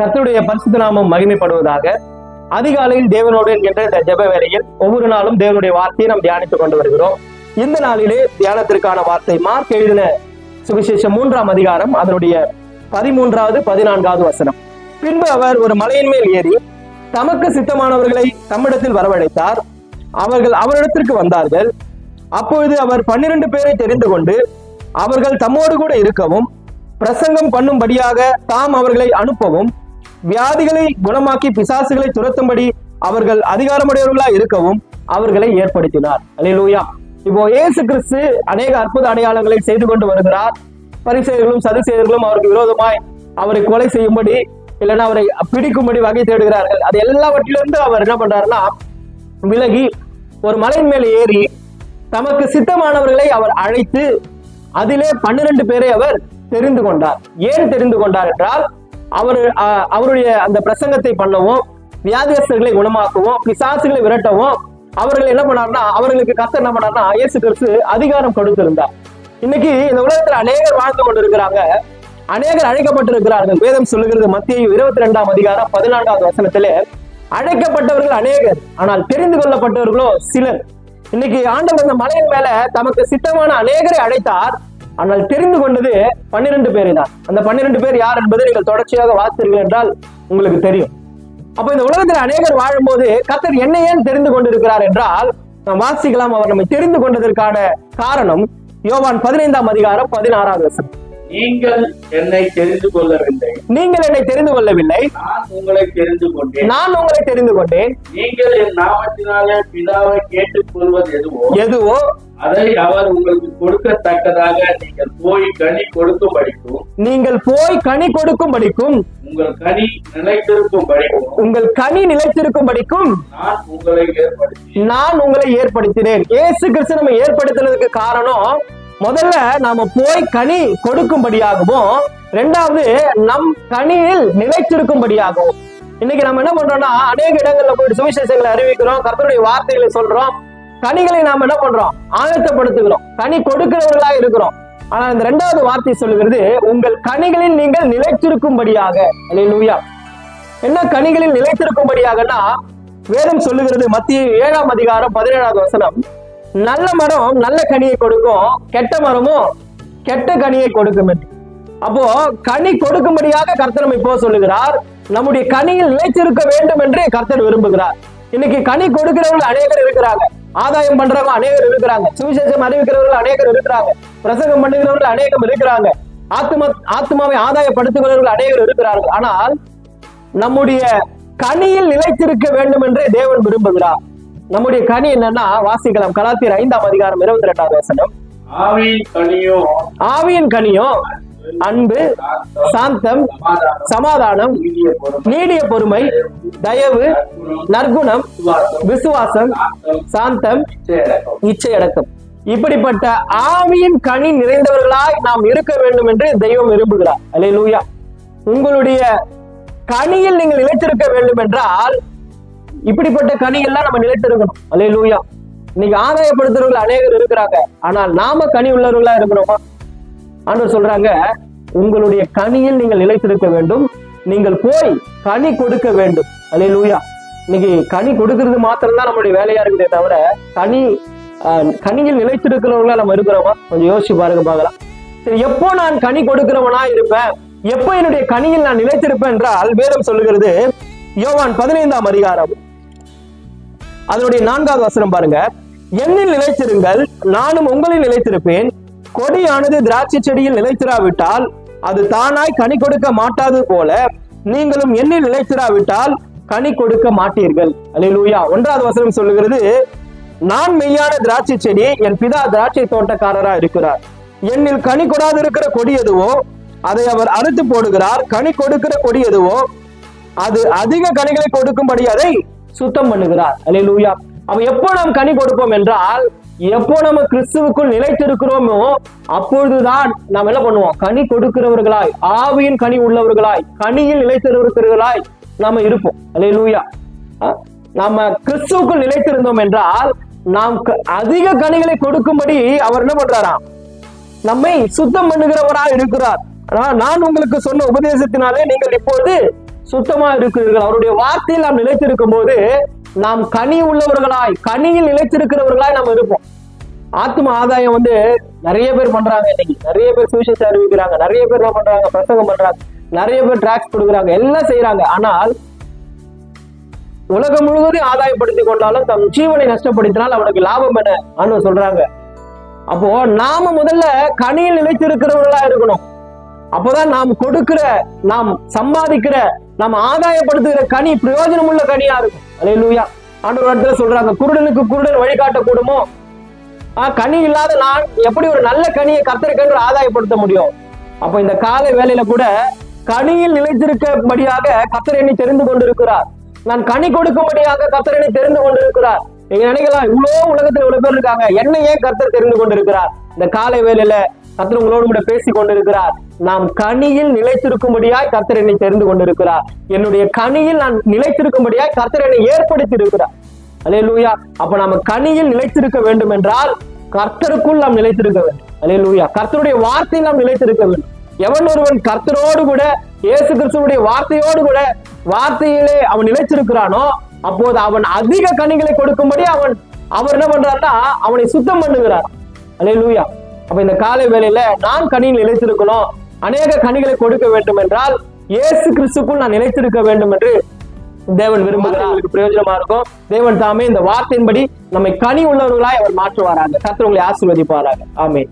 கர்த்தருடைய பரிசுத்த நாமம் மகிமைப்படுவதாக அதிகாலையில் தேவனோடு என்கின்ற இந்த ஜெப வேலையில் ஒவ்வொரு நாளும் தேவனுடைய வார்த்தையை நாம் தியானித்துக் கொண்டு வருகிறோம். இந்த நாளிலே தியானத்திற்கான வார்த்தை மார்க் எழுதின சுவிசேஷம் மூன்றாம் அதிகாரம் அதனுடைய பதிமூன்றாவது பதினான்காவது வசனம். பின்பு அவர் ஒரு மலையின் மேல் ஏறி தமக்கு சித்தமானவர்களை தம்மிடத்தில் வரவழைத்தார். அவர்கள் அவரிடத்திற்கு வந்தார்கள். அப்பொழுது அவர் பன்னிரண்டு பேரை தெரிந்து கொண்டு அவர்கள் தம்மோடு கூட இருக்கவும் பிரசங்கம் பண்ணும்படியாக தாம் அவர்களை அனுப்பவும் வியாதிகளை குணமாக்கி பிசாசுகளை துரத்தும்படி அவர்கள் அதிகாரமுடையவர்களா இருக்கவும் அவர்களை ஏற்படுத்தினார். அல்லேலூயா இப்போ இயேசு கிறிஸ்து அநேக அற்புத அடையாளங்களை செய்து கொண்டு வருகிறார். பரிசெயர்களும் சதுசெயர்களும் அவருக்கு விரோதமாய் அவரை கொலை செய்யும்படி இல்லைன்னா அவரை பிடிக்கும்படி வகை தேடுகிறார்கள். அது எல்லாவற்றிலிருந்து அவர் என்ன பண்றாருன்னா விலகி ஒரு மலையின் மேலே ஏறி தமக்கு சித்தமானவர்களை அவர் அழைத்து அதிலே பன்னிரண்டு பேரை அவர் தெரிந்து கொண்டார். ஏன் தெரிந்து கொண்டார் என்றால் அவர் அவருடைய அந்த பிரசங்கத்தை பண்ணவும் வியாதியஸ்தர்களை குணமாக்கவும் பிசாசுகளை விரட்டவும் அவர்கள் என்ன பண்ணார்னா அவர்களுக்கு கத்த என்ன பண்ணார்னா இயேசு கிறிஸ்து அதிகாரம் கொடுத்திருந்தார். இன்னைக்கு இந்த உலகத்துல அநேகர் வாழ்ந்து கொண்டிருக்கிறாங்க. அநேகர் அழைக்கப்பட்டிருக்கிறார்கள். வேதம் சொல்லுகிறது மத்திய இருபத்தி ரெண்டாம் அதிகாரம் பதினான்காவது வசனத்திலே அழைக்கப்பட்டவர்கள் அநேகர் ஆனால் தெரிந்து கொள்ளப்பட்டவர்களோ சிலர். இன்னைக்கு ஆண்டவர் இந்த மலையின் மேல தமக்கு சித்தமான அநேகரை அழைத்தார். ஆனால் தெரிந்து கொண்டது பன்னிரண்டு பேரை தான் அந்த பன்னிரண்டு பேர் யார் என்பதை நீங்கள் தொடர்ச்சியாக வாசித்தீர்கள் என்றால் உங்களுக்கு தெரியும். அப்ப இந்த உலகத்தில் அநேகர் வாழும்போது கத்தர் என்ன ஏன் தெரிந்து கொண்டிருக்கிறார் என்றால் நாம் வாசிக்கலாம் அவர் நம்மை தெரிந்து கொண்டதற்கான காரணம் யோவான் பதினைந்தாம் அதிகாரம் பதினாறாம் வசனம். நீங்கள் என்னை தெரிந்து கொள்ளவில்லை. நீங்கள் என்னை தெரிந்து கொள்ளவில்லை. நான் உங்களை தெரிந்து கொண்டேன். நான் உங்களை தெரிந்து கொண்டேன். நீங்கள் என் நாமத்தினாலே பிதாவை கேட்டுக் கொள்வது எதுவோ எதுவோ? அதை அவர் உங்களுக்கு கொடுக்கத்தக்கதாக நீங்கள் போய் கனி கொடுக்கும்படிக்கும் நீங்கள் போய் கனி கொடுக்கும்படிக்கும் உங்கள் கனி நிலைத்திருக்கும்படிக்கும் உங்கள் கனி நிலைத்திருக்கும்படிக்கும் நான் உங்களை ஏற்படுத்தி நான் உங்களை ஏற்படுத்தினேன். இயேசு கிறிஸ்து நம்ம ஏற்படுத்தினதுக்கு காரணம் முதல்ல நாம போய் கனி கொடுக்கும்படியாகவும் ரெண்டாவது நம் கனியில் நிலைத்திருக்கும்படியாகவும். இன்னைக்கு நம்ம என்ன பண்றோம்னா அநேக இடங்கள்ல போயிட்டு சுவிசேஷங்களை அறிவிக்கிறோம் கர்த்தருடைய வார்த்தைகளை சொல்றோம் கனிகளை நாம என்ன பண்றோம் ஆயத்தப்படுத்துகிறோம் கனி கொடுக்கிறவர்களா இருக்கிறோம். ஆனா இந்த ரெண்டாவது வார்த்தை சொல்லுகிறது உங்கள் கனிகளில் நீங்கள் நிலைத்திருக்கும்படியாக. அல்லேலூயா என்ன கனிகளில் நிலைத்திருக்கும்படியாகனா வேதம் சொல்லுகிறது மத்திய ஏழாம் அதிகாரம் பதினேழாவது வசனம். நல்ல மரம் நல்ல கனியை கொடுக்கும். கெட்ட மரமும் கெட்ட கனியை கொடுக்கும் அப்போ கனி கொடுக்கும்படியாக கர்த்தர் இப்போ சொல்லுகிறார். நம்முடைய கனியில் நிலைத்திருக்க வேண்டும் என்று கர்த்தர் விரும்புகிறார். இன்னைக்கு கனி கொடுக்கிறவர்கள் அநேகர் இருக்கிறாங்க. ஆதாயம் பண்றவங்க அநேகர் இருக்கிறாங்க. சுவிசேஷம் அறிவிக்கிறவர்கள் அநேகர் இருக்கிறாங்க. பிரசங்கம் பண்ணுகிறவர்கள் அநேகம் இருக்கிறாங்க. ஆத்ம ஆத்மாவை ஆதாயப்படுத்துகிறவர்கள் அநேகர் இருக்கிறார்கள். ஆனால் நம்முடைய கனியில் நிலைத்திருக்க வேண்டும் என்று தேவன் விரும்புகிறார். நம்முடைய கனி என்னன்னா வாசிக்கலாம் கலாத்தியர் ஐந்தாம் அதிகாரம் இருபத்தி ரெண்டாவது வசனம். ஆவியின் கனியோ ஆவியின் கனியோ அன்பு சாந்தம் சமாதானம் நீடிய பொறுமை, தயவு நற்குணம் விசுவாசம், சாந்தம், இச்சையடக்கம். இப்படிப்பட்ட ஆவியின் கனி நிறைந்தவர்களாய் நாம் இருக்க வேண்டும் என்று தெய்வம் விரும்புகிறார். அல்லேலூயா உங்களுடைய கனியில் நீங்கள் நிலைத்திருக்க வேண்டும் என்றால் இப்படிப்பட்ட கனியெல்லாம் நம்ம நிலைத்திருக்கணும். அல்லேலூயா. இன்னைக்கு ஆதாயப்படுத்துறவர்கள் அநேகர் இருக்கிறாங்க. ஆனால் நாம கனி உள்ளவர்களா இருக்கிறோமா ஆண்டவர் சொல்றாங்க உங்களுடைய கனியில் நீங்கள் நிலைத்திருக்க வேண்டும். நீங்கள் போய் கனி கொடுக்க வேண்டும். அல்லேலூயா. இன்னைக்கு கனி கொடுக்கறது மாத்திரம் தான் நம்மளுடைய வேலையா இருக்குதே தவிர கனி கனியில் நிலைத்திருக்கிறவங்களா நம்ம இருக்கிறோமா? கொஞ்சம் யோசிச்சு பாருங்க பார்க்கலாம். சரி எப்போ நான் கனி கொடுக்கிறவனா இருப்பேன்? எப்போ என்னுடைய கனியில் நான் நிலைத்திருப்பேன் என்றால் வேதம் சொல்லுகிறது யோவான் பதினைந்தாம் அதிகாரம் அதனுடைய நான்காவது வசனம் பாருங்க. என்னில் நிலைத்திருங்கள் நானும் உங்களில் நிலைத்திருப்பேன். கொடியானது திராட்சை செடியில் நிலைத்திராவிட்டால் அது தானாய் கனி கொடுக்க மாட்டாது போல நீங்களும் என்னில் நிலைத்திராவிட்டால் கனி கொடுக்க மாட்டீர்கள். அல்லேலூயா ஒன்றாவது வசனம் சொல்லுகிறது நான் மெய்யான திராட்சை செடி என் பிதா திராட்சை தோட்டக்காரரா இருக்கிறார். என்னில் கனி கொடாது இருக்கிற கொடி எதுவோ அதை அவர் அறுத்து போடுகிறார். கனி கொடுக்கிற கொடி எதுவோ அது அதிக கனிகளை கொடுக்கும்படி அதை சுத்தம் பண்ணுகிறார். அல்லேலூயா அவன் எப்போ நாம் கனி கொடுப்போம் என்றால் எப்போ நம்ம கிறிஸ்துவுக்குள் நிலைத்திருக்கிறோமோ அப்பொழுதுதான் நாம் என்ன பண்ணுவோம்? கனி கொடுக்கிறவர்களாய் ஆவியின் கனி உள்ளவர்களாய் கனியில் நிலைத்திருக்கிறவர்களாய் நாம இருப்போம். அலே அஹ், நாம கிறிஸ்துவுக்குள் நிலைத்திருந்தோம் என்றால் நாம் க- அதிக கனிகளை கொடுக்கும்படி அவர் என்ன பண்றாராம்? நம்மை சுத்தம் பண்ணுகிறவராய் இருக்கிறார். ஆனா, நான் உங்களுக்கு சொன்ன உபதேசத்தினாலே நீங்கள் இப்பொழுது சுத்தமா இருக்கிறீர்கள் அவருடைய வார்த்தையில் நாம் நிலைத்திருக்கும் போது நாம் கனி உள்ளவர்களாய் கனியில் நிலைத்திருக்கிறவர்களாய் நாம் இருப்போம். ஆத்ம ஆதாயம் வந்து நிறைய பேர் பண்றாங்க இன்னைக்கு. நிறைய பேர் சுவிசேஷம் அறிவிக்கிறாங்க. நிறைய பேர் என்ன பண்றாங்க? பிரசங்கம் பண்றாங்க. நிறைய பேர் டிராக்ஸ் கொடுக்குறாங்க. எல்லாம் செய்யறாங்க ஆனால் உலகம் முழுவதும் ஆதாயப்படுத்திக் கொண்டாலும் தம் ஜீவனை நஷ்டப்படுத்தினால் அவனுக்கு லாபம் என்ன? ஆண்டு சொல்றாங்க. அப்போ நாம முதல்ல கனியில் நிலைத்திருக்கிறவர்களா இருக்கணும். அப்போதான் நாம் கொடுக்கிற நாம் சம்பாதிக்கிற நாம் ஆதாயப்படுத்துகிற கனி பிரயோஜனம் உள்ள கனியா இருக்கும். அல்லேலூயா ஆண்டவர் இடத்துல சொல்றாங்க குருடனுக்கு குருடன் வழிகாட்டக்கூடுமோ? ஆஹ் கனி இல்லாத நான் எப்படி ஒரு நல்ல கனியை கத்தருக்கென்று ஆதாயப்படுத்த முடியும்? அப்ப இந்த காலை வேலையில கூட கனியில் நிலைத்திருக்கபடியாக கத்தர் தெரிந்து கொண்டிருக்கிறார். நான் கனி கொடுக்கும்படியாக கத்தர் தெரிந்து கொண்டிருக்கிறார். நீங்க நினைக்கலாம் இவ்வளோ உலகத்துல இவ்வளவு பேர் இருக்காங்க என்ன ஏன் கர்த்தர் தெரிந்து கொண்டிருக்கிறார்? இந்த காலை வேலையில கர்த்தர் உங்களோடு கூட பேசி கொண்டிருக்கிறார் நாம் கனியில் நிலைத்திருக்கும்படியாய் கர்த்தர் என்னை தெரிந்து கொண்டிருக்கிறார். என்னுடைய கனியில் நான் நிலைத்திருக்கும்படியாய் கர்த்தர் என்னை ஏற்படுத்தி இருக்கிறார் அலே லூயா அப்ப நாம கனியில் நிலைத்திருக்க வேண்டும் என்றால் கர்த்தருக்குள் நாம் நிலைத்திருக்க வேண்டும். அலே லூயா கர்த்தருடைய வார்த்தையில் நாம் நிலைத்திருக்க வேண்டும். எவன் ஒருவன் கர்த்தரோடு கூட இயேசு கிறிஸ்துவனுடைய வார்த்தையோடு கூட வார்த்தையிலே அவன் நிலைச்சிருக்கிறானோ அப்போது அவன் அதிக கனிகளை கொடுக்கும்படி அவன் அவர் என்ன பண்றாருன்னா அவனை சுத்தம் பண்ணுகிறார். அலே லூயா அப்ப இந்த காலை வேலையில நான் கனியில் நிலைத்திருக்கணும். அநேக கனிகளை கொடுக்க வேண்டும் என்றால் இயேசு கிறிஸ்துக்குள் நான் நிலைத்திருக்க வேண்டும் என்று தேவன் விரும்புகிறார். உங்களுக்கு பிரயோஜனமா இருக்கும். தேவன் தாமே இந்த வார்த்தையின்படி நம்மை கனி உள்ளவர்களாய் அவர் மாற்றுவாராங்க கர்த்தர் உங்களை ஆசீர்வதிப்பாராங்க ஆமென்.